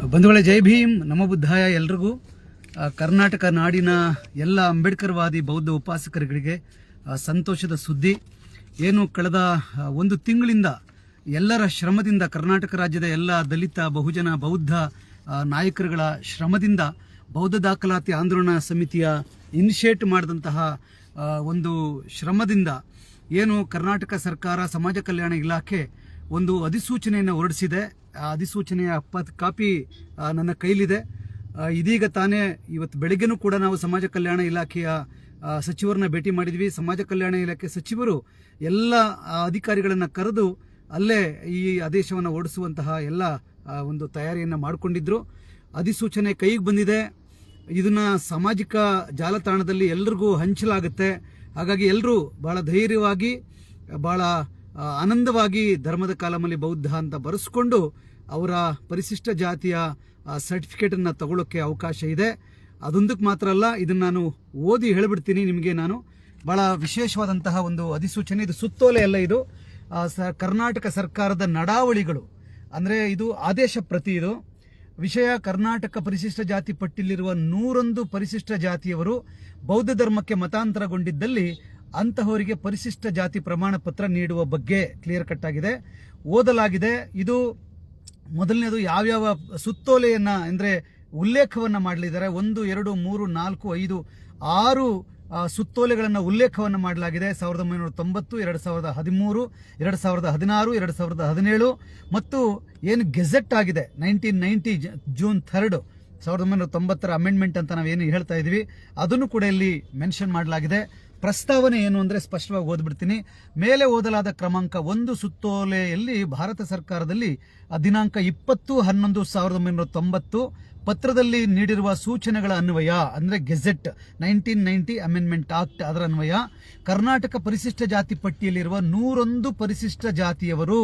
ಬಂಧುಗಳೇ, ಜೈ ಭೀಮ್. ನಮ್ಮ ಬುದ್ಧಾಯ ಎಲ್ರಿಗೂ. ಕರ್ನಾಟಕ ನಾಡಿನ ಎಲ್ಲ ಅಂಬೇಡ್ಕರ್ವಾದಿ ಬೌದ್ಧ ಉಪಾಸಕರುಗಳಿಗೆ ಸಂತೋಷದ ಸುದ್ದಿ. ಏನು ಕಳೆದ ಒಂದು ತಿಂಗಳಿಂದ ಎಲ್ಲರ ಶ್ರಮದಿಂದ ಕರ್ನಾಟಕ ರಾಜ್ಯದ ಎಲ್ಲ ದಲಿತ, ಬಹುಜನ, ಬೌದ್ಧ ನಾಯಕರುಗಳ ಶ್ರಮದಿಂದ ಬೌದ್ಧ ದಾಖಲಾತಿ ಆಂದೋಲನ ಸಮಿತಿಯ ಇನಿಷಿಯೇಟ್ ಮಾಡಿದಂತಹ ಒಂದು ಶ್ರಮದಿಂದ ಏನು ಕರ್ನಾಟಕ ಸರ್ಕಾರ, ಸಮಾಜ ಕಲ್ಯಾಣ ಇಲಾಖೆ ಒಂದು ಅಧಿಸೂಚನೆಯನ್ನು ಹೊರಡಿಸಿದೆ. ಆ ಅಧಿಸೂಚನೆಯ ಪತ್ ಕಾಪಿ ನನ್ನ ಕೈಲಿದೆ. ಇದೀಗ ತಾನೇ ಇವತ್ತು ಬೆಳಗ್ಗೆನೂ ಕೂಡ ನಾವು ಸಮಾಜ ಕಲ್ಯಾಣ ಇಲಾಖೆಯ ಸಚಿವರನ್ನ ಭೇಟಿ ಮಾಡಿದ್ವಿ. ಸಮಾಜ ಕಲ್ಯಾಣ ಇಲಾಖೆ ಸಚಿವರು ಎಲ್ಲ ಅಧಿಕಾರಿಗಳನ್ನು ಕರೆದು ಅಲ್ಲೇ ಈ ಆದೇಶವನ್ನು ಓಡಿಸುವಂತಹ ಎಲ್ಲ ಒಂದು ತಯಾರಿಯನ್ನು ಮಾಡಿಕೊಂಡಿದ್ದರು ಅಧಿಸೂಚನೆ ಕೈಗೆ ಬಂದಿದೆ. ಇದನ್ನ ಸಾಮಾಜಿಕ ಜಾಲತಾಣದಲ್ಲಿ ಎಲ್ರಿಗೂ ಹಂಚಲಾಗುತ್ತೆ. ಹಾಗಾಗಿ ಎಲ್ಲರೂ ಬಹಳ ಧೈರ್ಯವಾಗಿ ಆ, ಆನಂದವಾಗಿ ಧರ್ಮದ ಕಾಲಮಲ್ಲಿ ಬೌದ್ಧ ಅಂತ ಬರೆಸ್ಕೊಂಡು ಅವರ ಪರಿಶಿಷ್ಟ ಜಾತಿಯ ಸರ್ಟಿಫಿಕೇಟ್ ತಗೊಳ್ಳೋಕ್ಕೆ ತಗೊಳ್ಳೋಕೆ ಅವಕಾಶ ಇದೆ. ಅದೊಂದಕ್ಕೆ ಮಾತ್ರ ಅಲ್ಲ, ಇದನ್ನ ನಾನು ಓದಿ ಹೇಳಿಬಿಡ್ತೀನಿ ನಿಮಗೆ ನಾನು. ಬಹಳ ವಿಶೇಷವಾದಂತಹ ಒಂದು ಅಧಿಸೂಚನೆ, ಇದು ಸುತ್ತೋಲೆ ಅಲ್ಲ ಇದು. ಕರ್ನಾಟಕ ಸರ್ಕಾರದ ನಡಾವಳಿಗಳು. ಅಂದ್ರೆ ಇದು ಆದೇಶ ಪ್ರತಿ ಇದು. ವಿಷಯ ಕರ್ನಾಟಕ ಪರಿಶಿಷ್ಟ ಜಾತಿ ಪಟ್ಟಿಯಲ್ಲಿರುವ ನೂರೊಂದು ಪರಿಶಿಷ್ಟ ಜಾತಿಯವರು ಬೌದ್ಧ ಧರ್ಮಕ್ಕೆ ಮತಾಂತರಗೊಂಡಿದ್ದಲ್ಲಿ ಅಂತಹವರಿಗೆ ಪರಿಶಿಷ್ಟ ಜಾತಿ ಪ್ರಮಾಣ ಪತ್ರ ನೀಡುವ ಬಗ್ಗೆ ಕ್ಲಿಯರ್ ಕಟ್ ಆಗಿದೆ. ಓದಲಾಗಿದೆ. ಇದು ಮೊದಲನೇದು ಯಾವ್ಯಾವ ಸುತ್ತೋಲೆಯನ್ನ ಅಂದ್ರೆ ಉಲ್ಲೇಖವನ್ನ ಮಾಡಲಿದ್ದಾರೆ. ಒಂದು, ಎರಡು, ಮೂರು, ನಾಲ್ಕು, ಐದು, ಆರು ಸುತ್ತೋಲೆಗಳನ್ನ ಉಲ್ಲೇಖವನ್ನು ಮಾಡಲಾಗಿದೆ. ಸಾವಿರದ ಒಂಬೈನೂರ ತೊಂಬತ್ತು, ಎರಡು ಸಾವಿರದ ಹದಿಮೂರು, ಎರಡು ಸಾವಿರದ ಹದಿನಾರು, ಎರಡು ಸಾವಿರದ ಹದಿನೇಳು ಮತ್ತು ಏನು ಗೆಜೆಟ್ ಆಗಿದೆ. ನೈನ್ಟೀನ್ ನೈನ್ಟಿ ಜೂನ್ ಥರ್ಡ್ ಸಾವಿರದ ಒಂಬೈನೂರ ತೊಂಬತ್ತರ ಅಮೆಂಡ್ಮೆಂಟ್ ಅಂತ ನಾವೇನು ಹೇಳ್ತಾ ಇದ್ದೀವಿ. ಅದನ್ನು ಕೂಡ ಇಲ್ಲಿ ಮೆನ್ಷನ್ ಮಾಡಲಾಗಿದೆ. ಪ್ರಸ್ತಾವನೆ ಏನು ಅಂದರೆ ಸ್ಪಷ್ಟವಾಗಿ ಓದ್ಬಿಡ್ತೀನಿ. ಮೇಲೆ ಓದಲಾದ ಕ್ರಮಾಂಕ ಒಂದು ಸುತ್ತೋಲೆಯಲ್ಲಿ ಭಾರತ ಸರ್ಕಾರದಲ್ಲಿ ದಿನಾಂಕ ಇಪ್ಪತ್ತು, ಹನ್ನೊಂದು, ಸಾವಿರದ ಒಂಬೈನೂರ ತೊಂಬತ್ತು ಪತ್ರದಲ್ಲಿ ನೀಡಿರುವ ಸೂಚನೆಗಳ ಅನ್ವಯ ಅಂದರೆ gazette nineteen ninety amendment act ಅದರ ಅನ್ವಯ. ಕರ್ನಾಟಕ ಪರಿಶಿಷ್ಟ ಜಾತಿ ಪಟ್ಟಿಯಲ್ಲಿರುವ ನೂರೊಂದು ಪರಿಶಿಷ್ಟ ಜಾತಿಯವರು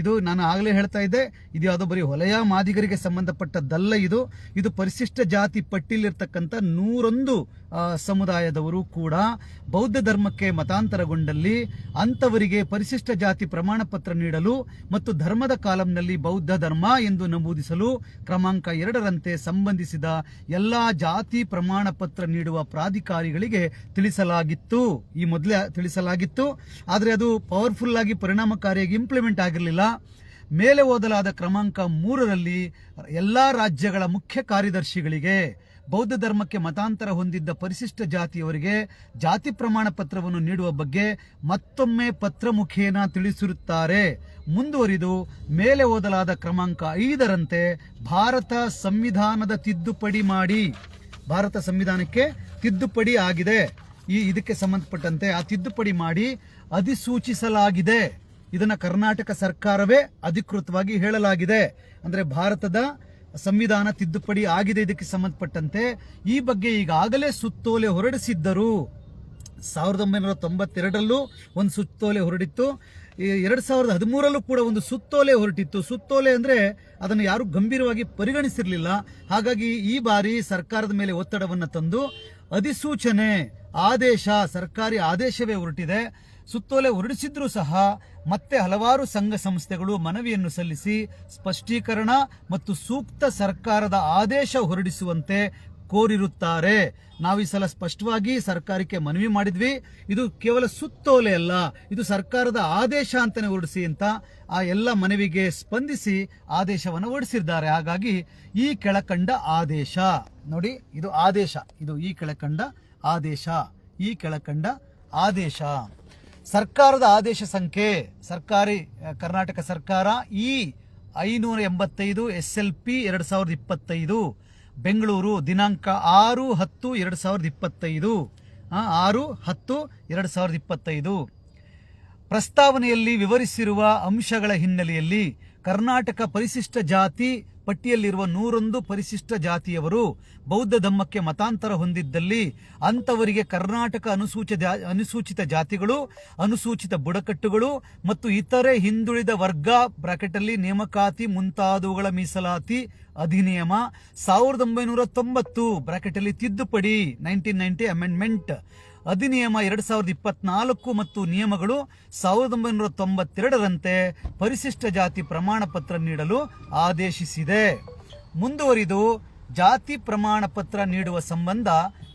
ಇದು ನಾನು ಆಗಲೇ ಹೇಳ್ತಾ ಇದ್ದೆ, ಇದು ಯಾವುದೋ ಬರೀ ಹೊಲೆಯ ಮಾದಿಗರಿಗೆ ಸಂಬಂಧಪಟ್ಟದ್ದಲ್ಲ ಇದು. ಇದು ಪರಿಶಿಷ್ಟ ಜಾತಿ ಪಟ್ಟಿಲಿರ್ತಕ್ಕಂಥ ನೂರೊಂದು ಸಮುದಾಯದವರು ಕೂಡ ಬೌದ್ಧ ಧರ್ಮಕ್ಕೆ ಮತಾಂತರಗೊಂಡಲ್ಲಿ ಅಂತವರಿಗೆ ಪರಿಶಿಷ್ಟ ಜಾತಿ ಪ್ರಮಾಣ ಪತ್ರ ನೀಡಲು ಮತ್ತು ಧರ್ಮದ ಕಾಲಂನಲ್ಲಿ ಬೌದ್ಧ ಧರ್ಮ ಎಂದು ನಮೂದಿಸಲು ಕ್ರಮಾಂಕ ಎರಡರಂತೆ ಸಂಬಂಧಿಸಿದ ಎಲ್ಲ ಜಾತಿ ಪ್ರಮಾಣ ಪತ್ರ ನೀಡುವ ಪ್ರಾಧಿಕಾರಿಗಳಿಗೆ ತಿಳಿಸಲಾಗಿತ್ತು. ಈ ಮೊದಲೇ ತಿಳಿಸಲಾಗಿತ್ತು. ಆದರೆ ಅದು ಪವರ್ಫುಲ್ ಆಗಿ ಪರಿಣಾಮಕಾರಿಯಾಗಿ ಇಂಪ್ಲಿಮೆಂಟ್ ಆಗಿರಲಿಲ್ಲ. ಮೇಲೆ ಓದಲಾದ ಕ್ರಮಾಂಕ ಮೂರರಲ್ಲಿ ಎಲ್ಲಾ ರಾಜ್ಯಗಳ ಮುಖ್ಯ ಕಾರ್ಯದರ್ಶಿಗಳಿಗೆ, ಬೌದ್ಧ ಧರ್ಮಕ್ಕೆ ಮತಾಂತರ ಹೊಂದಿದ್ದ ಪರಿಶಿಷ್ಟ ಜಾತಿಯವರಿಗೆ ಜಾತಿ ಪ್ರಮಾಣ ಪತ್ರವನ್ನು ನೀಡುವ ಬಗ್ಗೆ ಮತ್ತೊಮ್ಮೆ ಪತ್ರ ಮುಖೇನ ತಿಳಿಸಿರುತ್ತಾರೆ. ಮುಂದುವರಿದು ಮೇಲೆ ಓದಲಾದ ಕ್ರಮಾಂಕ ಐದರಂತೆ ಭಾರತ ಸಂವಿಧಾನದ ತಿದ್ದುಪಡಿ ಮಾಡಿ. ಭಾರತ ಸಂವಿಧಾನಕ್ಕೆ ತಿದ್ದುಪಡಿ ಆಗಿದೆ. ಈ ಇದಕ್ಕೆ ಸಂಬಂಧಪಟ್ಟಂತೆ ಆ ತಿದ್ದುಪಡಿ ಮಾಡಿ ಅಧಿಸೂಚಿಸಲಾಗಿದೆ. ಇದನ್ನ ಕರ್ನಾಟಕ ಸರ್ಕಾರವೇ ಅಧಿಕೃತವಾಗಿ ಹೇಳಲಾಗಿದೆ. ಅಂದ್ರೆ ಭಾರತದ ಸಂವಿಧಾನ ತಿದ್ದುಪಡಿ ಆಗಿದೆ ಇದಕ್ಕೆ ಸಂಬಂಧಪಟ್ಟಂತೆ. ಈ ಬಗ್ಗೆ ಈಗಾಗಲೇ ಸುತ್ತೋಲೆ ಹೊರಡಿಸಿದ್ದರು. ಸಾವಿರದ ಒಂಬೈನೂರ ತೊಂಬತ್ತೆರಡರಲ್ಲೂ ಒಂದು ಸುತ್ತೋಲೆ ಹೊರಡಿತ್ತು. ಎರಡ್ ಸಾವಿರದ ಹದಿಮೂರಲ್ಲೂ ಕೂಡ ಒಂದು ಸುತ್ತೋಲೆ ಹೊರಟಿತ್ತು. ಸುತ್ತೋಲೆ ಅಂದ್ರೆ ಅದನ್ನು ಯಾರು ಗಂಭೀರವಾಗಿ ಪರಿಗಣಿಸಿರಲಿಲ್ಲ. ಹಾಗಾಗಿ ಈ ಬಾರಿ ಸರ್ಕಾರದ ಮೇಲೆ ಒತ್ತಡವನ್ನು ತಂದು ಅಧಿಸೂಚನೆ, ಆದೇಶ, ಸರ್ಕಾರಿ ಆದೇಶವೇ ಹೊರಟಿದೆ. ಸುತ್ತೋಲೆ ಹೊರಡಿಸಿದ್ರೂ ಸಹ ಮತ್ತೆ ಹಲವಾರು ಸಂಘ ಸಂಸ್ಥೆಗಳು ಮನವಿಯನ್ನು ಸಲ್ಲಿಸಿ ಸ್ಪಷ್ಟೀಕರಣ ಮತ್ತು ಸೂಕ್ತ ಸರ್ಕಾರದ ಆದೇಶ ಹೊರಡಿಸುವಂತೆ ಕೋರಿರುತ್ತಾರೆ. ನಾವು ಈ ಸಲ ಸ್ಪಷ್ಟವಾಗಿ ಸರ್ಕಾರಕ್ಕೆ ಮನವಿ ಮಾಡಿದ್ವಿ. ಇದು ಕೇವಲ ಸುತ್ತೋಲೆ ಅಲ್ಲ, ಇದು ಸರ್ಕಾರದ ಆದೇಶ ಅಂತಲೇ ಹೊರಡಿಸಿ ಅಂತ ಆ ಎಲ್ಲ ಮನವಿಗೆ ಸ್ಪಂದಿಸಿ ಆದೇಶವನ್ನು ಹೊರಡಿಸಿದ್ದಾರೆ. ಹಾಗಾಗಿ ಈ ಕೆಳಕಂಡ ಆದೇಶ. ನೋಡಿ, ಇದು ಆದೇಶ. ಇದು ಈ ಕೆಳಕಂಡ ಆದೇಶ. ಈ ಕೆಳಕಂಡ ಆದೇಶ. ಸರ್ಕಾರದ ಆದೇಶ ಸಂಖ್ಯೆ, ಸರ್ಕಾರಿ ಕರ್ನಾಟಕ ಸರ್ಕಾರ ಈ ಐನೂರ ಎಂಬತ್ತೈದು ಎಸ್ ಎಲ್ ಪಿ ಎರಡು ಸಾವಿರದ ಇಪ್ಪತ್ತೈದು, ಬೆಂಗಳೂರು ದಿನಾಂಕ ಆರು ಹತ್ತು ಎರಡು ಸಾವಿರದ ಇಪ್ಪತ್ತೈದು ಆರು ಹತ್ತು ಎರಡು ಸಾವಿರದ ಇಪ್ಪತ್ತೈದು. ಪ್ರಸ್ತಾವನೆಯಲ್ಲಿ ವಿವರಿಸಿರುವ ಅಂಶಗಳ ಹಿನ್ನೆಲೆಯಲ್ಲಿ ಕರ್ನಾಟಕ ಪರಿಶಿಷ್ಟ ಜಾತಿ ಪಟ್ಟಿಯಲ್ಲಿರುವ ನೂರೊಂದು ಪರಿಶಿಷ್ಟ ಜಾತಿಯವರು ಬೌದ್ಧ ಧಮ್ಮಕ್ಕೆ ಮತಾಂತರ ಹೊಂದಿದ್ದಲ್ಲಿ ಅಂತವರಿಗೆ ಕರ್ನಾಟಕ ಅನುಸೂಚಿತ ಅನುಸೂಚಿತ ಜಾತಿಗಳು, ಅನುಸೂಚಿತ ಬುಡಕಟ್ಟುಗಳು ಮತ್ತು ಇತರೆ ಹಿಂದುಳಿದ ವರ್ಗ ಬ್ರಾಕೆಟಲ್ಲಿ ನೇಮಕಾತಿ ಮುಂತಾದವುಗಳ ಮೀಸಲಾತಿ ಅಧಿನಿಯಮ ಸಾವಿರದ ಒಂಬೈನೂರ ತೊಂಬತ್ತು ಬ್ರಾಕೆಟಲ್ಲಿ ತಿದ್ದುಪಡಿ ನೈನ್ಟೀನ್ ನೈನ್ಟಿ ಅಮೆಂಡ್ಮೆಂಟ್. ಅಧಿನಿಯಮ ಎರಡ್ ಸಾವಿರದ ಇಪ್ಪತ್ನಾಲ್ಕು ಮತ್ತು ನಿಯಮಗಳು ಸಾವಿರದ ಒಂಬೈನೂರ ತೊಂಬತ್ತೆರಡರಂತೆ ಪರಿಶಿಷ್ಟ ಜಾತಿ ಪ್ರಮಾಣ ಪತ್ರ ನೀಡಲು ಆದೇಶಿಸಿದೆ. ಮುಂದುವರಿದು, ಜಾತಿ ಪ್ರಮಾಣ ಪತ್ರ ನೀಡುವ ಸಂಬಂಧ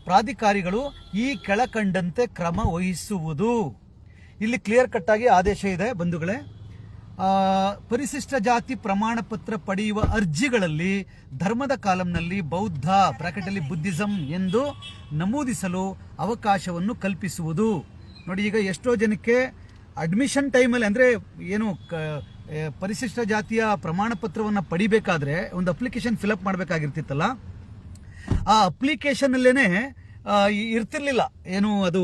ಪ್ರಾಧಿಕಾರಿಗಳು ಈ ಕೆಳಕಂಡಂತೆ ಕ್ರಮ ವಹಿಸುವುದು. ಇಲ್ಲಿ ಕ್ಲಿಯರ್ ಕಟ್ ಆಗಿ ಆದೇಶ ಇದೆ ಬಂಧುಗಳೇ. ಪರಿಶಿಷ್ಟ ಜಾತಿ ಪ್ರಮಾಣ ಪತ್ರ ಪಡೆಯುವ ಅರ್ಜಿಗಳಲ್ಲಿ ಧರ್ಮದ ಕಾಲಂನಲ್ಲಿ ಬೌದ್ಧ, ಬ್ರಾಕೆಟಲ್ಲಿ ಬುದ್ಧಿಸಂ ಎಂದು ನಮೂದಿಸಲು ಅವಕಾಶವನ್ನು ಕಲ್ಪಿಸುವುದು. ನೋಡಿ, ಈಗ ಎಷ್ಟೋ ಜನಕ್ಕೆ ಅಡ್ಮಿಷನ್ ಟೈಮಲ್ಲಿ ಅಂದರೆ ಏನು ಪರಿಶಿಷ್ಟ ಜಾತಿಯ ಪ್ರಮಾಣ ಪತ್ರವನ್ನು ಪಡಿಬೇಕಾದ್ರೆ ಒಂದು ಅಪ್ಲಿಕೇಶನ್ ಫಿಲಪ್ ಮಾಡಬೇಕಾಗಿರ್ತಿತ್ತಲ್ಲ? ಆ ಅಪ್ಲಿಕೇಶನಲ್ಲೇ ಇರ್ತಿರ್ಲಿಲ್ಲ. ಏನು ಅದು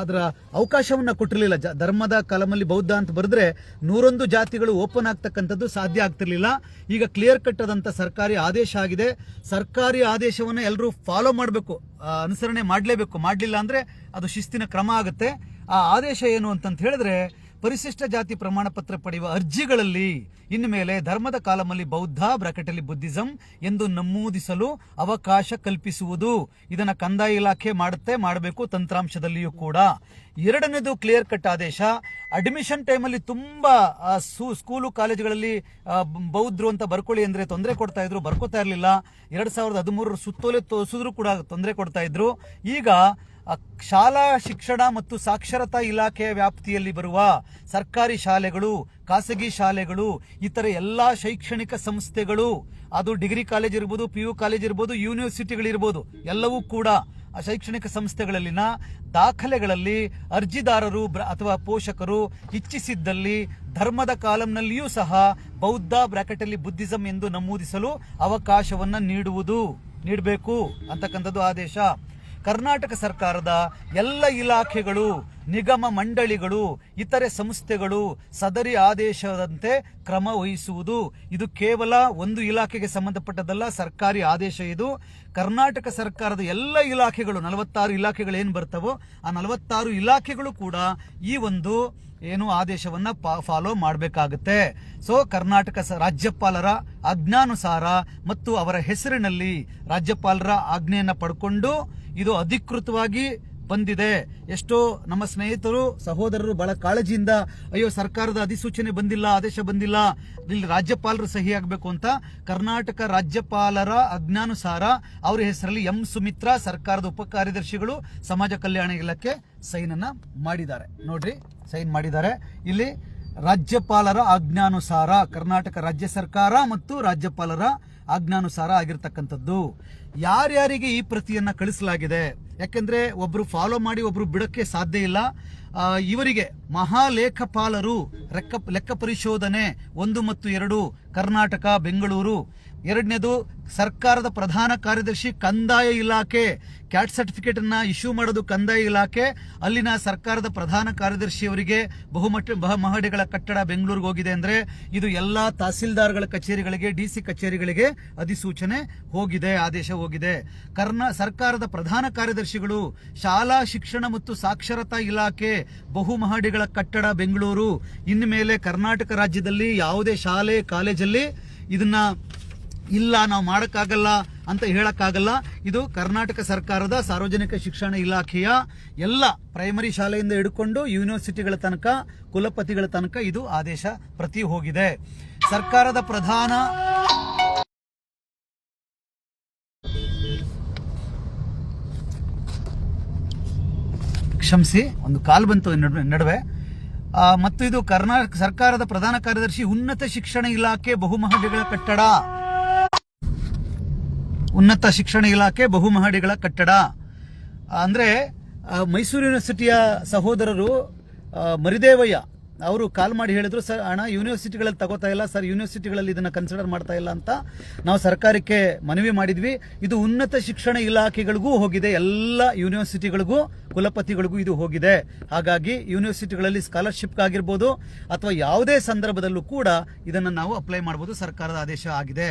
ಅದರ ಅವಕಾಶವನ್ನ ಕೊಟ್ಟಿರಲಿಲ್ಲ. ಧರ್ಮದ ಕಾಲಮಲ್ಲಿ ಬೌದ್ಧ ಅಂತ ಬರೆದ್ರೆ ನೂರೊಂದು ಜಾತಿಗಳು ಓಪನ್ ಆಗ್ತಕ್ಕಂಥದ್ದು ಸಾಧ್ಯ ಆಗ್ತಿರ್ಲಿಲ್ಲ. ಈಗ ಕ್ಲಿಯರ್ ಕಟ್ ಆದಂತ ಸರ್ಕಾರಿ ಆದೇಶ ಆಗಿದೆ. ಸರ್ಕಾರಿ ಆದೇಶವನ್ನ ಎಲ್ಲರೂ ಫಾಲೋ ಮಾಡಬೇಕು. ಅನುಸರಣೆ ಮಾಡಲೇಬೇಕು. ಮಾಡಲಿಲ್ಲ ಅಂದ್ರೆ ಅದು ಶಿಸ್ತಿನ ಕ್ರಮ ಆಗುತ್ತೆ. ಆ ಆದೇಶ ಏನು ಅಂತಂತ ಹೇಳಿದ್ರೆ ಪರಿಶಿಷ್ಟ ಜಾತಿ ಪ್ರಮಾಣ ಪತ್ರ ಪಡೆಯುವ ಅರ್ಜಿಗಳಲ್ಲಿ ಇನ್ನು ಮೇಲೆ ಧರ್ಮದ ಕಾಲಮಲ್ಲಿ ಬೌದ್ಧ ಬ್ರಾಕೆಟಲ್ಲಿ ಬುದ್ಧಿಸಂ ಎಂದು ನಮೂದಿಸಲು ಅವಕಾಶ ಕಲ್ಪಿಸುವುದು ಇದನ್ನ ಕಂದಾಯ ಇಲಾಖೆ ಮಾಡುತ್ತೆ, ಮಾಡಬೇಕು ತಂತ್ರಾಂಶದಲ್ಲಿಯೂ ಕೂಡ. ಎರಡನೇದು ಕ್ಲಿಯರ್ ಕಟ್ ಆದೇಶ. ಅಡ್ಮಿಷನ್ ಟೈಮಲ್ಲಿ ತುಂಬಾ ಸ್ಕೂಲು ಕಾಲೇಜುಗಳಲ್ಲಿ ಬೌದ್ಧರು ಅಂತ ಬರ್ಕೊಳ್ಳಿ ಅಂದ್ರೆ ತೊಂದರೆ ಕೊಡ್ತಾ ಇದ್ರು, ಬರ್ಕೋತಾ ಇರಲಿಲ್ಲ. ಎರಡ್ ಸಾವಿರದ ಹದಿಮೂರರ ಸುತ್ತೋಲೆ ತೋರಿಸಿದ್ರು ಕೂಡ ತೊಂದರೆ ಕೊಡ್ತಾ ಇದ್ರು. ಈಗ ಶಾಲಾ ಶಿಕ್ಷಣ ಮತ್ತು ಸಾಕ್ಷರತಾ ಇಲಾಖೆಯ ವ್ಯಾಪ್ತಿಯಲ್ಲಿ ಬರುವ ಸರ್ಕಾರಿ ಶಾಲೆಗಳು, ಖಾಸಗಿ ಶಾಲೆಗಳು, ಇತರ ಎಲ್ಲ ಶೈಕ್ಷಣಿಕ ಸಂಸ್ಥೆಗಳು, ಅದು ಡಿಗ್ರಿ ಕಾಲೇಜ್ ಇರ್ಬೋದು, ಪಿ ಯು ಕಾಲೇಜ್ ಇರ್ಬೋದು, ಯೂನಿವರ್ಸಿಟಿಗಳಿರ್ಬೋದು, ಎಲ್ಲವೂ ಕೂಡ ಆ ಶೈಕ್ಷಣಿಕ ಸಂಸ್ಥೆಗಳಲ್ಲಿನ ದಾಖಲೆಗಳಲ್ಲಿ ಅರ್ಜಿದಾರರು ಅಥವಾ ಪೋಷಕರು ಇಚ್ಛಿಸಿದ್ದಲ್ಲಿ ಧರ್ಮದ ಕಾಲಂನಲ್ಲಿಯೂ ಸಹ ಬೌದ್ಧ ಬ್ರಾಕೆಟಲ್ಲಿ ಬುದ್ಧಿಸಂ ಎಂದು ನಮೂದಿಸಲು ಅವಕಾಶವನ್ನ ನೀಡುವುದು, ನೀಡಬೇಕು ಅಂತಕ್ಕಂಥದ್ದು ಆದೇಶ. ಕರ್ನಾಟಕ ಸರ್ಕಾರದ ಎಲ್ಲ ಇಲಾಖೆಗಳು ನಿಗಮ ಮಂಡಳಿಗಳು, ಇತರೆ ಸಂಸ್ಥೆಗಳು ಸದರಿ ಆದೇಶದಂತೆ ಕ್ರಮ ವಹಿಸುವುದು. ಇದು ಕೇವಲ ಒಂದು ಇಲಾಖೆಗೆ ಸಂಬಂಧಪಟ್ಟದಲ್ಲ ಸರ್ಕಾರಿ ಆದೇಶ ಇದು. ಕರ್ನಾಟಕ ಸರ್ಕಾರದ ಎಲ್ಲ ಇಲಾಖೆಗಳು, ನಲವತ್ತಾರು ಇಲಾಖೆಗಳು ಏನು ಬರ್ತವೋ, ಆ ನಲವತ್ತಾರು ಇಲಾಖೆಗಳು ಕೂಡ ಈ ಒಂದು ಏನು ಆದೇಶವನ್ನ ಫಾಲೋ ಮಾಡಬೇಕಾಗುತ್ತೆ. ಸೊ, ಕರ್ನಾಟಕ ರಾಜ್ಯಪಾಲರ ಆಜ್ಞಾನುಸಾರ ಮತ್ತು ಅವರ ಹೆಸರಿನಲ್ಲಿ ರಾಜ್ಯಪಾಲರ ಆಜ್ಞೆಯನ್ನು ಪಡ್ಕೊಂಡು, ಇದು ಅಧಿಕೃತವಾಗಿ ಬಂದಿದೆ. ಎಷ್ಟೋ ನಮ್ಮ ಸ್ನೇಹಿತರು, ಸಹೋದರರು ಬಹಳ ಕಾಳಜಿಯಿಂದ, ಅಯ್ಯೋ, ಸರ್ಕಾರದ ಅಧಿಸೂಚನೆ ಬಂದಿಲ್ಲ, ಆದೇಶ ಬಂದಿಲ್ಲ, ಇಲ್ಲಿ ರಾಜ್ಯಪಾಲರು ಸಹಿ ಆಗಬೇಕು ಅಂತ ಕರ್ನಾಟಕ ರಾಜ್ಯಪಾಲರ ಅಜ್ಞಾನುಸಾರ ಅವರ ಹೆಸರಲ್ಲಿ ಎಂ ಸುಮಿತ್ರಾ ಸರ್ಕಾರದ ಉಪ ಕಾರ್ಯದರ್ಶಿಗಳು ಸಮಾಜ ಕಲ್ಯಾಣ ಇಲಾಖೆ ಸೈನ್ ಅನ್ನ ಮಾಡಿದ್ದಾರೆ. ನೋಡ್ರಿ, ಸೈನ್ ಮಾಡಿದ್ದಾರೆ. ಇಲ್ಲಿ ರಾಜ್ಯಪಾಲರ ಆಜ್ಞಾನುಸಾರ ಕರ್ನಾಟಕ ರಾಜ್ಯ ಸರ್ಕಾರ ಮತ್ತು ರಾಜ್ಯಪಾಲರ ಆಜ್ಞಾನುಸಾರ ಆಗಿರ್ತಕ್ಕಂಥದ್ದು. ಯಾರ್ಯಾರಿಗೆ ಈ ಪ್ರತಿಯನ್ನ ಕಳಿಸಲಾಗಿದೆ? ಯಾಕೆಂದ್ರೆ ಒಬ್ರು ಫಾಲೋ ಮಾಡಿ ಒಬ್ರು ಬಿಡಕ್ಕೆ ಸಾಧ್ಯ ಇಲ್ಲ. ಇವರಿಗೆ ಮಹಾಲೇಖಪಾಲರು ಲೆಕ್ಕ ಲೆಕ್ಕ ಪರಿಶೋಧನೆ ಒಂದು ಮತ್ತು ಎರಡು ಕರ್ನಾಟಕ, ಬೆಂಗಳೂರು. ಎರಡನೇದು ಸರ್ಕಾರದ ಪ್ರಧಾನ ಕಾರ್ಯದರ್ಶಿ ಕಂದಾಯ ಇಲಾಖೆ. ಕ್ಯಾಟ್ ಸರ್ಟಿಫಿಕೇಟ್ ಅನ್ನ ಇಶ್ಯೂ ಮಾಡೋದು ಕಂದಾಯ ಇಲಾಖೆ. ಅಲ್ಲಿನ ಸರ್ಕಾರದ ಪ್ರಧಾನ ಕಾರ್ಯದರ್ಶಿಯವರಿಗೆ ಬಹುಮಟ್ಟ, ಬಹುಮಹಡಿಗಳ ಕಟ್ಟಡ ಬೆಂಗಳೂರಿಗೆ ಹೋಗಿದೆ ಅಂದ್ರೆ ಇದು ಎಲ್ಲಾ ತಹಸೀಲ್ದಾರ್ಗಳ ಕಚೇರಿಗಳಿಗೆ, ಡಿ ಸಿ ಕಚೇರಿಗಳಿಗೆ ಅಧಿಸೂಚನೆ ಹೋಗಿದೆ, ಆದೇಶ ಹೋಗಿದೆ. ಕರ್ನಾ, ಸರ್ಕಾರದ ಪ್ರಧಾನ ಕಾರ್ಯದರ್ಶಿಗಳು ಶಾಲಾ ಶಿಕ್ಷಣ ಮತ್ತು ಸಾಕ್ಷರತಾ ಇಲಾಖೆ ಬಹುಮಹಡಿಗಳ ಕಟ್ಟಡ ಬೆಂಗಳೂರು. ಇನ್ನು ಮೇಲೆ ಕರ್ನಾಟಕ ರಾಜ್ಯದಲ್ಲಿ ಯಾವುದೇ ಶಾಲೆ, ಕಾಲೇಜಲ್ಲಿ ಇದನ್ನ ಇಲ್ಲ, ನಾವು ಮಾಡೋಕ್ಕಾಗಲ್ಲ ಅಂತ ಹೇಳೋಕ್ಕಾಗಲ್ಲ. ಇದು ಕರ್ನಾಟಕ ಸರ್ಕಾರದ ಸಾರ್ವಜನಿಕ ಶಿಕ್ಷಣ ಇಲಾಖೆಯ ಎಲ್ಲ ಪ್ರೈಮರಿ ಶಾಲೆಯಿಂದ ಹಿಡ್ಕೊಂಡು ಯೂನಿವರ್ಸಿಟಿಗಳ ತನಕ, ಕುಲಪತಿಗಳ ತನಕ ಇದು ಆದೇಶ ಪ್ರತಿ ಹೋಗಿದೆ. ಸರ್ಕಾರದ ಪ್ರಧಾನ ಕ್ಷಮಿಸಿ, ಒಂದು ಕಾಲ್ ಬಂತು ನಡುವೆ. ಮತ್ತು ಇದು ಕರ್ನಾಟಕ ಸರ್ಕಾರದ ಪ್ರಧಾನ ಕಾರ್ಯದರ್ಶಿ ಉನ್ನತ ಶಿಕ್ಷಣ ಇಲಾಖೆ ಬಹುಮಹಡಿಗಳ ಕಟ್ಟಡ. ಉನ್ನತ ಶಿಕ್ಷಣ ಇಲಾಖೆ ಬಹುಮಹಡಿಗಳ ಕಟ್ಟಡ. ಅಂದರೆ ಮೈಸೂರು ಯೂನಿವರ್ಸಿಟಿಯ ಸಹೋದರರು ಮರಿದೇವಯ್ಯ ಅವರು ಕಾಲ್ ಮಾಡಿ ಹೇಳಿದ್ರು, ಸರ್, ಹಣ ಯೂನಿವರ್ಸಿಟಿಗಳಲ್ಲಿ ತಗೋತಾ ಇಲ್ಲ, ಸರ್, ಯೂನಿವರ್ಸಿಟಿಗಳಲ್ಲಿ ಇದನ್ನ ಕನ್ಸಿಡರ್ ಮಾಡ್ತಾ ಇಲ್ಲ ಅಂತ ನಾವು ಸರ್ಕಾರಕ್ಕೆ ಮನವಿ ಮಾಡಿದ್ವಿ. ಇದು ಉನ್ನತ ಶಿಕ್ಷಣ ಇಲಾಖೆಗಳಿಗೂ ಹೋಗಿದೆ, ಎಲ್ಲ ಯೂನಿವರ್ಸಿಟಿಗಳಿಗೂ, ಕುಲಪತಿಗಳಿಗೂ ಇದು ಹೋಗಿದೆ. ಹಾಗಾಗಿ ಯೂನಿವರ್ಸಿಟಿಗಳಲ್ಲಿ ಸ್ಕಾಲರ್ಶಿಪ್ ಆಗಿರ್ಬೋದು ಅಥವಾ ಯಾವುದೇ ಸಂದರ್ಭದಲ್ಲೂ ಕೂಡ ಇದನ್ನು ನಾವು ಅಪ್ಲೈ ಮಾಡಬಹುದು ಸರ್ಕಾರದ ಆದೇಶ ಆಗಿದೆ.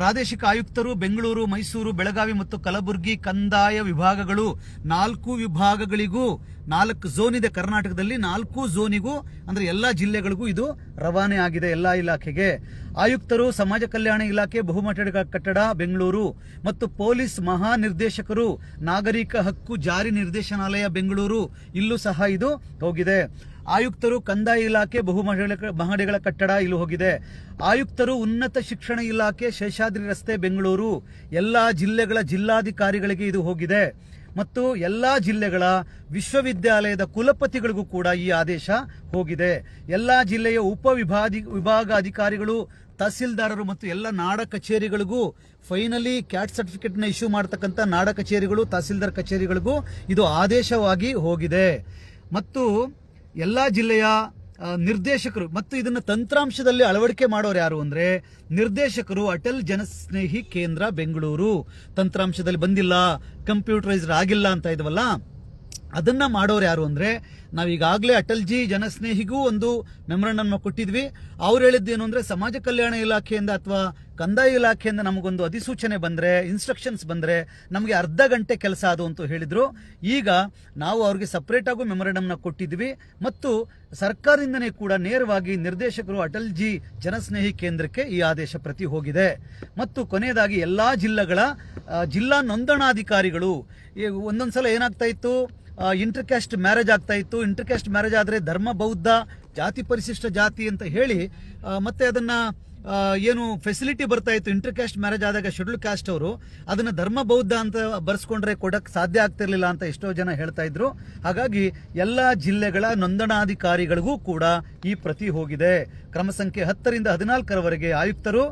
ಪ್ರಾದೇಶಿಕ ಆಯುಕ್ತರು ಬೆಂಗಳೂರು, ಮೈಸೂರು, ಬೆಳಗಾವಿ ಮತ್ತು ಕಲಬುರಗಿ ಕಂದಾಯ ವಿಭಾಗಗಳು ನಾಲ್ಕು ವಿಭಾಗಗಳಿಗೂ ನಾಲ್ಕು ಝೋನ್ ಇದೆ ಕರ್ನಾಟಕದಲ್ಲಿ, ನಾಲ್ಕು ಝೋನಿಗೂ ಅಂದ್ರೆ ಎಲ್ಲಾ ಜಿಲ್ಲೆಗಳಿಗೂ ಇದು ರವಾನೆ ಆಗಿದೆ ಎಲ್ಲಾ ಇಲಾಖೆಗೆ. ಆಯುಕ್ತರು, ಸಮಾಜ ಕಲ್ಯಾಣ ಇಲಾಖೆ ಬಹುಮಟ್ಟದ ಕಟ್ಟಡ, ಬೆಂಗಳೂರು ಮತ್ತು ಪೊಲೀಸ್ ಮಹಾನಿರ್ದೇಶಕರು, ನಾಗರಿಕ ಹಕ್ಕು ಜಾರಿ ನಿರ್ದೇಶನಾಲಯ, ಬೆಂಗಳೂರು, ಇಲ್ಲೂ ಸಹ ಇದು ಹೋಗಿದೆ. ಆಯುಕ್ತರು ಕಂದಾಯ ಇಲಾಖೆ ಬಹುಮಹಡಿಗಳ ಮಹಡಿಗಳ ಕಟ್ಟಡ ಇಲ್ಲಿ ಹೋಗಿದೆ. ಆಯುಕ್ತರು ಉನ್ನತ ಶಿಕ್ಷಣ ಇಲಾಖೆ, ಶೇಷಾದ್ರಿ ರಸ್ತೆ, ಬೆಂಗಳೂರು, ಎಲ್ಲಾ ಜಿಲ್ಲೆಗಳ ಜಿಲ್ಲಾಧಿಕಾರಿಗಳಿಗೆ ಇದು ಹೋಗಿದೆ. ಮತ್ತು ಎಲ್ಲ ಜಿಲ್ಲೆಗಳ ವಿಶ್ವವಿದ್ಯಾಲಯದ ಕುಲಪತಿಗಳಿಗೂ ಕೂಡ ಈ ಆದೇಶ ಹೋಗಿದೆ. ಎಲ್ಲ ಜಿಲ್ಲೆಯ ಉಪವಿಭಾಗಿ ವಿಭಾಗ ಅಧಿಕಾರಿಗಳು, ತಹಸೀಲ್ದಾರರು ಮತ್ತು ಎಲ್ಲ ನಾಡ ಕಚೇರಿಗಳಿಗೂ ಫೈನಲಿ ಕ್ಯಾಟ್ ಸರ್ಟಿಫಿಕೇಟ್ನ ಇಶ್ಯೂ ಮಾಡತಕ್ಕಂಥ ನಾಡ ಕಚೇರಿಗಳು, ತಹಸೀಲ್ದಾರ್ ಕಚೇರಿಗಳಿಗೂ ಇದು ಆದೇಶವಾಗಿ ಹೋಗಿದೆ. ಮತ್ತು ಎಲ್ಲ ಜಿಲ್ಲೆಯ ನಿರ್ದೇಶಕರು ಮತ್ತು ಇದನ್ನ ತಂತ್ರಾಂಶದಲ್ಲಿ ಅಳವಡಿಕೆ ಮಾಡೋರು ಯಾರು ಅಂದ್ರೆ ನಿರ್ದೇಶಕರು ಅಟಲ್ ಜನಸ್ನೇಹಿ ಕೇಂದ್ರ ಬೆಂಗಳೂರು. ತಂತ್ರಾಂಶದಲ್ಲಿ ಬಂದಿಲ್ಲ ಕಂಪ್ಯೂಟರೈಸ್ಡ್ ಆಗಿಲ್ಲ ಅಂತ ಇದ್ವಲ್ಲ? ಅದನ್ನ ಮಾಡೋರು ಯಾರು ಅಂದ್ರೆ, ನಾವೀಗಾಗಲೇ ಅಟಲ್ಜಿ ಜನಸ್ನೇಹಿಗೂ ಒಂದು ಮೆಮೊರಂಡಮ್ ಕೊಟ್ಟಿದ್ವಿ. ಅವ್ರು ಹೇಳಿದ್ದೇನು ಅಂದ್ರೆ, ಸಮಾಜ ಕಲ್ಯಾಣ ಇಲಾಖೆಯಿಂದ ಅಥವಾ ಕಂದಾಯ ಇಲಾಖೆಯಿಂದ ನಮಗೊಂದು ಅಧಿಸೂಚನೆ ಬಂದ್ರೆ ಇನ್ಸ್ಟ್ರಕ್ಷನ್ಸ್ ಬಂದ್ರೆ, ನಮಗೆ ಅರ್ಧ ಗಂಟೆ ಕೆಲಸ ಅದು ಅಂತ ಹೇಳಿದ್ರು. ಈಗ ನಾವು ಅವ್ರಿಗೆ ಸಪ್ರೇಟಾಗೂ ಮೆಮೊರಂಡಮ್ನ ಕೊಟ್ಟಿದ್ವಿ ಮತ್ತು ಸರ್ಕಾರದಿಂದನೇ ಕೂಡ ನೇರವಾಗಿ ನಿರ್ದೇಶಕರು ಅಟಲ್ಜಿ ಜನಸ್ನೇಹಿ ಕೇಂದ್ರಕ್ಕೆ ಈ ಆದೇಶ ಪ್ರತಿ ಹೋಗಿದೆ. ಮತ್ತು ಕೊನೆಯದಾಗಿ ಎಲ್ಲಾ ಜಿಲ್ಲೆಗಳ ಜಿಲ್ಲಾ ನೋಂದಣಾಧಿಕಾರಿಗಳು, ಈ ಒಂದೊಂದ್ಸಲ ಏನಾಗ್ತಾ ಇತ್ತು? ಇಂಟರ್ ಕ್ಯಾಸ್ಟ್ ಮ್ಯಾರೇಜ್ ಆಗ್ತಾ ಇತ್ತು. ಇಂಟರ್ ಮ್ಯಾರೇಜ್ ಆದರೆ ಧರ್ಮ, ಬೌದ್ಧ, ಜಾತಿ ಪರಿಶಿಷ್ಟ ಜಾತಿ ಅಂತ ಹೇಳಿ ಮತ್ತೆ ಅದನ್ನ ಏನು ಫೆಸಿಲಿಟಿ ಬರ್ತಾ ಇತ್ತು. ಇಂಟರ್ ಮ್ಯಾರೇಜ್ ಆದಾಗ ಶೆಡ್ಯೂಲ್ ಕ್ಯಾಸ್ಟ್ ಅವರು, ಅದನ್ನ ಧರ್ಮ, ಬೌದ್ಧ ಅಂತ ಬರ್ಸ್ಕೊಂಡ್ರೆ ಕೊಡಕ್ ಸಾಧ್ಯ ಆಗ್ತಿರ್ಲಿಲ್ಲ ಅಂತ ಎಷ್ಟೋ ಜನ ಹೇಳ್ತಾ ಇದ್ರು. ಹಾಗಾಗಿ ಎಲ್ಲಾ ಜಿಲ್ಲೆಗಳ ನೋಂದಣಾಧಿಕಾರಿಗಳಿಗೂ ಕೂಡ ಈ ಪ್ರತಿ ಹೋಗಿದೆ. ಕ್ರಮ ಸಂಖ್ಯೆ ಹತ್ತರಿಂದ ಹದಿನಾಲ್ಕರವರೆಗೆ ಆಯುಕ್ತರು,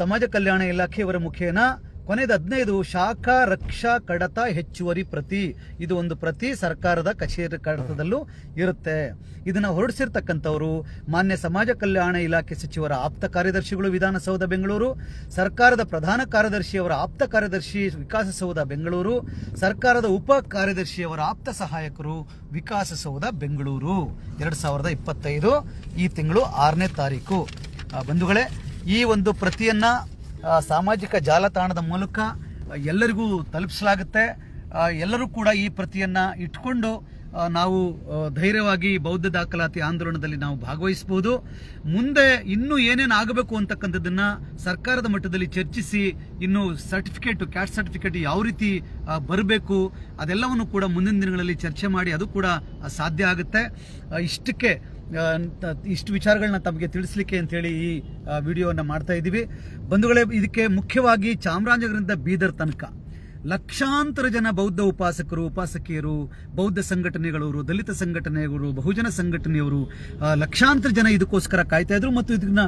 ಸಮಾಜ ಕಲ್ಯಾಣ ಇಲಾಖೆಯವರ ಮುಖೇನ ಕೊನೆಯದು ಹದಿನೈದು, ಶಾಖಾ ರಕ್ಷಾ ಕಡತ ಹೆಚ್ಚುವರಿ ಪ್ರತಿ. ಇದು ಒಂದು ಪ್ರತಿ ಸರ್ಕಾರದ ಕಚೇರಿ ಕಡತದಲ್ಲೂ ಇರುತ್ತೆ. ಇದನ್ನ ಹೊರಡಿಸಿರ್ತಕ್ಕಂಥವರು ಮಾನ್ಯ ಸಮಾಜ ಕಲ್ಯಾಣ ಇಲಾಖೆ ಸಚಿವರ ಆಪ್ತ ಕಾರ್ಯದರ್ಶಿಗಳು ವಿಧಾನಸೌಧ, ಬೆಂಗಳೂರು. ಸರ್ಕಾರದ ಪ್ರಧಾನ ಕಾರ್ಯದರ್ಶಿಯವರ ಆಪ್ತ ಕಾರ್ಯದರ್ಶಿ ವಿಕಾಸಸೌಧ, ಬೆಂಗಳೂರು. ಸರ್ಕಾರದ ಉಪ ಕಾರ್ಯದರ್ಶಿಯವರ ಆಪ್ತ ಸಹಾಯಕರು ವಿಕಾಸಸೌಧ, ಬೆಂಗಳೂರು. ಎರಡ್ ಸಾವಿರದ ಇಪ್ಪತ್ತೈದು ಈ ತಿಂಗಳು ಆರನೇ ತಾರೀಕು. ಬಂಧುಗಳೇ, ಈ ಒಂದು ಪ್ರತಿಯನ್ನ ಸಾಮಾಜಿಕ ಜಾಲತಾಣದ ಮೂಲಕ ಎಲ್ಲರಿಗೂ ತಲುಪಿಸಲಾಗುತ್ತೆ. ಎಲ್ಲರೂ ಕೂಡ ಈ ಪ್ರತಿಯನ್ನು ಇಟ್ಕೊಂಡು ನಾವು ಧೈರ್ಯವಾಗಿ ಬೌದ್ಧ ದಾಖಲಾತಿ ಆಂದೋಲನದಲ್ಲಿ ನಾವು ಭಾಗವಹಿಸಬಹುದು. ಮುಂದೆ ಇನ್ನೂ ಏನೇನು ಆಗಬೇಕು ಅಂತಕ್ಕಂಥದ್ದನ್ನ ಸರ್ಕಾರದ ಮಟ್ಟದಲ್ಲಿ ಚರ್ಚಿಸಿ, ಇನ್ನು ಸರ್ಟಿಫಿಕೇಟ್, ಕ್ಯಾಟ್ ಸರ್ಟಿಫಿಕೇಟ್ ಯಾವ ರೀತಿ ಬರಬೇಕು, ಅದೆಲ್ಲವನ್ನು ಕೂಡ ಮುಂದಿನ ದಿನಗಳಲ್ಲಿ ಚರ್ಚೆ ಮಾಡಿ ಅದು ಕೂಡ ಸಾಧ್ಯ ಆಗುತ್ತೆ. ಇಷ್ಟಕ್ಕೆ ಇಷ್ಟು ವಿಚಾರಗಳನ್ನ ತಮಗೆ ತಿಳಿಸ್ಲಿಕ್ಕೆ ಅಂತೇಳಿ ಈ ವಿಡಿಯೋವನ್ನು ಮಾಡ್ತಾ ಇದ್ದೀವಿ. ಬಂಧುಗಳೇ, ಇದಕ್ಕೆ ಮುಖ್ಯವಾಗಿ ಚಾಮರಾಜನಗರದಿಂದ ಬೀದರ್ ತನಕ ಲಕ್ಷಾಂತರ ಜನ ಬೌದ್ಧ ಉಪಾಸಕರು, ಉಪಾಸಕಿಯರು, ಬೌದ್ಧ ಸಂಘಟನೆಗಳವರು, ದಲಿತ ಸಂಘಟನೆಗಳು ಬಹುಜನ ಸಂಘಟನೆಯವರು ಲಕ್ಷಾಂತರ ಜನ ಇದಕ್ಕೋಸ್ಕರ ಕಾಯ್ತಾ ಇದ್ರು ಮತ್ತು ಇದನ್ನ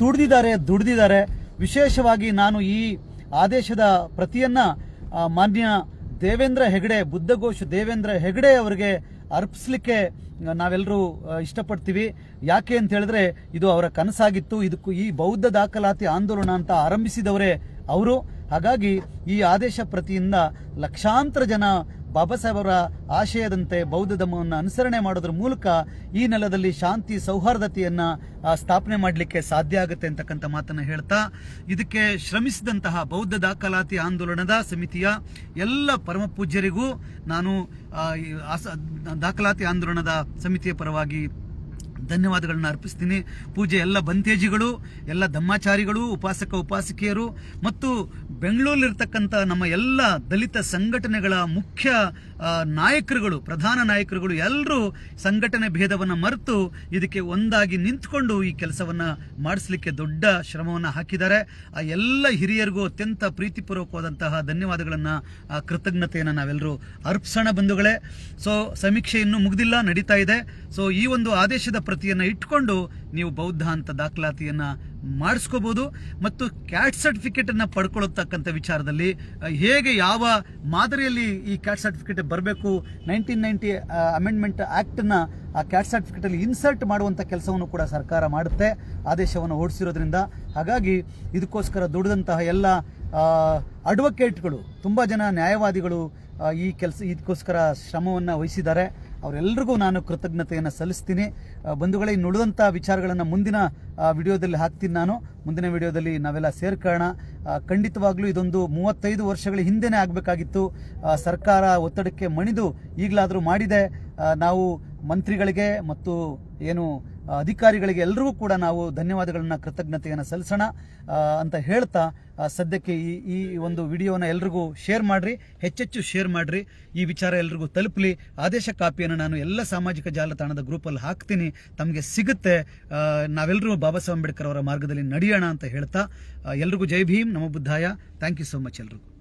ತುಡ್ದಿದ್ದಾರೆ, ದುಡಿದಿದ್ದಾರೆ. ವಿಶೇಷವಾಗಿ ನಾನು ಈ ಆದೇಶದ ಪ್ರತಿಯನ್ನ ಮಾನ್ಯ ದೇವೇಂದ್ರ ಹೆಗಡೆ, ಬುದ್ಧಘೋಷ್ ದೇವೇಂದ್ರ ಹೆಗಡೆ ಅವರಿಗೆ ಅರ್ಪಿಸ್ಲಿಕ್ಕೆ ನಾವೆಲ್ಲರೂ ಇಷ್ಟಪಡ್ತೀವಿ. ಯಾಕೆ ಅಂತ ಹೇಳಿದ್ರೆ, ಇದು ಅವರ ಕನಸಾಗಿತ್ತು. ಇದಕ್ಕೂ ಈ ಬೌದ್ಧ ದಾಖಲಾತಿ ಆಂದೋಲನ ಅಂತ ಆರಂಭಿಸಿದವರೇ ಅವರು. ಹಾಗಾಗಿ ಈ ಆದೇಶ ಪ್ರತಿಯಿಂದ ಲಕ್ಷಾಂತರ ಜನ ಬಾಬಾ ಸಾಹೇಬರ ಆಶಯದಂತೆ ಬೌದ್ಧ ಧರ್ಮವನ್ನು ಅನುಸರಣೆ ಮಾಡೋದ್ರ ಮೂಲಕ ಈ ನೆಲದಲ್ಲಿ ಶಾಂತಿ, ಸೌಹಾರ್ದತೆಯನ್ನ ಸ್ಥಾಪನೆ ಮಾಡಲಿಕ್ಕೆ ಸಾಧ್ಯ ಆಗುತ್ತೆ ಅಂತಕ್ಕಂಥ ಮಾತನ್ನ ಹೇಳ್ತಾ, ಇದಕ್ಕೆ ಶ್ರಮಿಸಿದಂತಹ ಬೌದ್ಧ ದಾಖಲಾತಿ ಆಂದೋಲನದ ಸಮಿತಿಯ ಎಲ್ಲ ಪರಮ ಪೂಜ್ಯರಿಗೂ ನಾನು ದಾಖಲಾತಿ ಆಂದೋಲನದ ಸಮಿತಿಯ ಪರವಾಗಿ ಧನ್ಯವಾದಗಳನ್ನ ಅರ್ಪಿಸ್ತೀನಿ. ಪೂಜೆ ಎಲ್ಲ ಬಂತೇಜಿಗಳು ಎಲ್ಲ ಧಮ್ಮಾಚಾರಿಗಳು ಉಪಾಸಕ ಉಪಾಸಕಿಯರು ಮತ್ತು ಬೆಂಗಳೂರಲ್ಲಿರ್ತಕ್ಕಂಥ ನಮ್ಮ ಎಲ್ಲ ದಲಿತ ಸಂಘಟನೆಗಳ ಮುಖ್ಯ ನಾಯಕರುಗಳು ಪ್ರಧಾನ ನಾಯಕರುಗಳು ಎಲ್ಲರೂ ಸಂಘಟನೆ ಭೇದವನ್ನು ಮರೆತು ಇದಕ್ಕೆ ಒಂದಾಗಿ ನಿಂತ್ಕೊಂಡು ಈ ಕೆಲಸವನ್ನು ಮಾಡಿಸ್ಲಿಕ್ಕೆ ದೊಡ್ಡ ಶ್ರಮವನ್ನು ಹಾಕಿದ್ದಾರೆ. ಆ ಎಲ್ಲ ಹಿರಿಯರಿಗೂ ಅತ್ಯಂತ ಪ್ರೀತಿಪೂರ್ವಕವಾದಂತಹ ಧನ್ಯವಾದಗಳನ್ನು ಆ, ಕೃತಜ್ಞತೆಯನ್ನು ನಾವೆಲ್ಲರೂ ಅರ್ಪಿಸೋಣ ಬಂಧುಗಳೇ. ಸೊ ಸಮೀಕ್ಷೆ ಇನ್ನೂ ಮುಗ್ದಿಲ್ಲ ನಡೀತಾ ಇದೆ. ಸೊ ಈ ಒಂದು ಆದೇಶದ ಪ್ರತಿಯನ್ನ ಇಟ್ಕೊಂಡು ನೀವು ಬೌದ್ಧ ಅಂತ ದಾಖಲಾತಿಯನ್ನ ಮಾಡಿಸ್ಕೋಬಹುದು ಮತ್ತು ಕ್ಯಾಟ್ ಸರ್ಟಿಫಿಕೇಟನ್ನು ಪಡ್ಕೊಳ್ಳತಕ್ಕಂಥ ವಿಚಾರದಲ್ಲಿ ಹೇಗೆ ಯಾವ ಮಾದರಿಯಲ್ಲಿ ಈ ಕ್ಯಾಟ್ ಸರ್ಟಿಫಿಕೇಟ್ ಬರಬೇಕು ನೈನ್ಟೀನ್ ನೈನ್ಟಿ ಅಮೆಂಡ್ಮೆಂಟ್ ಆ್ಯಕ್ಟನ್ನು ಆ ಕ್ಯಾಟ್ ಸರ್ಟಿಫಿಕೇಟಲ್ಲಿ ಇನ್ಸರ್ಟ್ ಮಾಡುವಂಥ ಕೆಲಸವನ್ನು ಕೂಡ ಸರ್ಕಾರ ಮಾಡುತ್ತೆ, ಆದೇಶವನ್ನು ಓಡಿಸಿರೋದ್ರಿಂದ ಹಾಗಾಗಿ ಇದಕ್ಕೋಸ್ಕರ ದುಡಿದಂತಹ ಎಲ್ಲ ಅಡ್ವೊಕೇಟ್ಗಳು ತುಂಬ ಜನ ನ್ಯಾಯವಾದಿಗಳು ಈ ಕೆಲಸ, ಇದಕ್ಕೋಸ್ಕರ ಶ್ರಮವನ್ನು ವಹಿಸಿದ್ದಾರೆ. ಅವರೆಲ್ಲರಿಗೂ ನಾನು ಕೃತಜ್ಞತೆಯನ್ನು ಸಲ್ಲಿಸ್ತೀನಿ. ಬಂಧುಗಳೇ ನುಡಿದಂಥ ವಿಚಾರಗಳನ್ನು ಮುಂದಿನ ವಿಡಿಯೋದಲ್ಲಿ ಹಾಕ್ತೀನಿ ನಾನು. ಮುಂದಿನ ವಿಡಿಯೋದಲ್ಲಿ ನಾವೆಲ್ಲ ಸೇರ್ಕೊಳ್ಳೋಣ. ಖಂಡಿತವಾಗಲೂ ಇದೊಂದು ಮೂವತ್ತೈದು ವರ್ಷಗಳ ಹಿಂದೆನೇ ಆಗಬೇಕಾಗಿತ್ತು. ಸರ್ಕಾರ ಒತ್ತಡಕ್ಕೆ ಮಣಿದು ಈಗಲಾದರೂ ಮಾಡಿದೆ. ನಾವು ಮಂತ್ರಿಗಳಿಗೆ ಮತ್ತು ಏನು ಅಧಿಕಾರಿಗಳಿಗೆ ಎಲ್ಲರಿಗೂ ಕೂಡ ನಾವು ಧನ್ಯವಾದಗಳನ್ನು, ಕೃತಜ್ಞತೆಯನ್ನು ಸಲ್ಲಿಸೋಣ ಅಂತ ಹೇಳ್ತಾ ಸದ್ಯಕ್ಕೆ ಈ ಈ ಒಂದು ವಿಡಿಯೋನ ಎಲ್ರಿಗೂ ಶೇರ್ ಮಾಡಿರಿ, ಹೆಚ್ಚೆಚ್ಚು ಶೇರ್ ಮಾಡಿರಿ, ಈ ವಿಚಾರ ಎಲ್ರಿಗೂ ತಲುಪಲಿ. ಆದೇಶ ಕಾಪಿಯನ್ನು ನಾನು ಎಲ್ಲ ಸಾಮಾಜಿಕ ಜಾಲತಾಣದ ಗ್ರೂಪಲ್ಲಿ ಹಾಕ್ತೀನಿ. ತಮಗೆ ಸಿಗುತ್ತೆ. ನಾವೆಲ್ಲರೂ ಬಾಬಾ ಸಾಹೇಬ್ ಅಂಬೇಡ್ಕರ್ ಅವರ ಮಾರ್ಗದಲ್ಲಿ ನಡೆಯೋಣ ಅಂತ ಹೇಳ್ತಾ ಎಲ್ರಿಗೂ ಜೈ ಭೀಮ್ ನಮ್ಮ ಬುದ್ಧಾಯ. ಥ್ಯಾಂಕ್ ಯು ಸೋ ಮಚ್ ಎಲ್ರಿಗೂ.